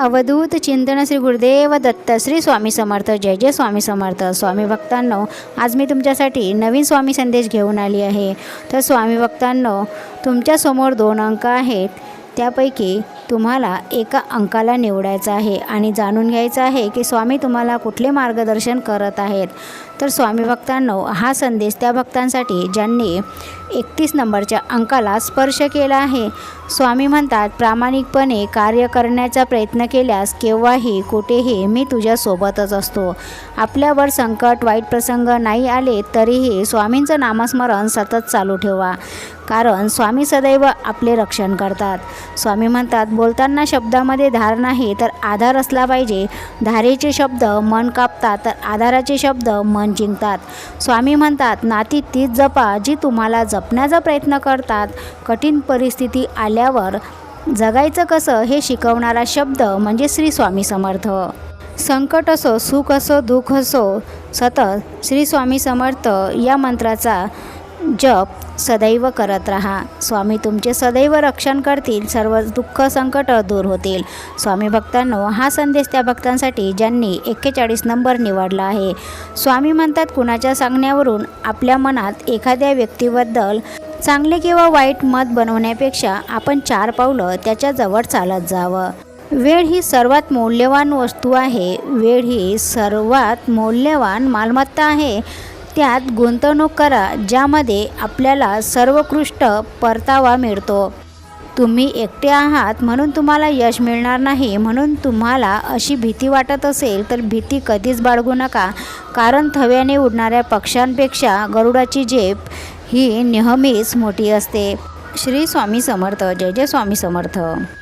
अवधूत चिंतन श्री गुरुदेव दत्त श्री स्वामी समर्थ जय जय स्वामी समर्थ. स्वामी भक्तांनो आज मी तुमच्यासाठी नवीन स्वामी संदेश घेऊन आली आहे. तर स्वामी भक्तांनो तुमच्यासमोर दोन अंक आहेत. त्यापैकी तुम्हाला एका अंकाला निवडायचं आहे आणि जाणून घ्यायचं आहे की स्वामी तुम्हाला कुठले मार्गदर्शन करत आहेत. तर स्वामी भक्तांनो हा संदेश त्या भक्तांसाठी ज्यांनी एकतीस नंबरच्या अंकाला स्पर्श केला आहे. स्वामी म्हणतात प्रामाणिकपणे कार्य करण्याचा प्रयत्न केल्यास केव्हाही कुठेही मी तुझ्यासोबतच असतो. आपल्यावर संकट वाईट प्रसंग नाही आले तरीही स्वामींचं नामस्मरण सतत चालू ठेवा. कारण स्वामी सदैव आपले रक्षण करतात. स्वामी म्हणतात बोलताना शब्दामध्ये धार नाही तर आधार असला पाहिजे. धारेचे शब्द मन कापतात तर आधाराचे शब्द मन जिंकतात. स्वामी म्हणतात नाती तीच जपा जी तुम्हाला जपण्याचा प्रयत्न करतात. कठीण परिस्थिती झाल्यावर जगायचं कसं हे शिकवणारा शब्द म्हणजे श्री स्वामी समर्थ. संकट असो सुख असो दुःख असो सतत श्री स्वामी समर्थ या मंत्राचा जप सदैव करत राहा. स्वामी तुमचे सदैव रक्षण करतील सर्व दुःख संकट दूर होतील. स्वामी भक्तांनो हा संदेश त्या भक्तांसाठी ज्यांनी एक्केचाळीस नंबर निवडला आहे. स्वामी म्हणतात कुणाच्या सांगण्यावरून आपल्या मनात एखाद्या व्यक्तीबद्दल चांगले किंवा वाईट मत बनवण्यापेक्षा आपण चार पावलं त्याच्याजवळ चालत जावं. वेळ ही सर्वात मौल्यवान वस्तू आहे. वेळ ही सर्वात मौल्यवान मालमत्ता आहे. त्यात गुंतवणूक करा ज्यामध्ये आपल्याला सर्वोत्कृष्ट परतावा मिळतो. तुम्ही एकटे आहात म्हणून तुम्हाला यश मिळणार नाही. म्हणून तुम्हाला अशी भीती वाटत असेल तर भीती कधीच बाळगू नका. कारण थव्याने उडणाऱ्या पक्ष्यांपेक्षा गरुडाची झेप ही नेहमीच मोठी असते. श्री स्वामी समर्थ जय जय स्वामी समर्थ.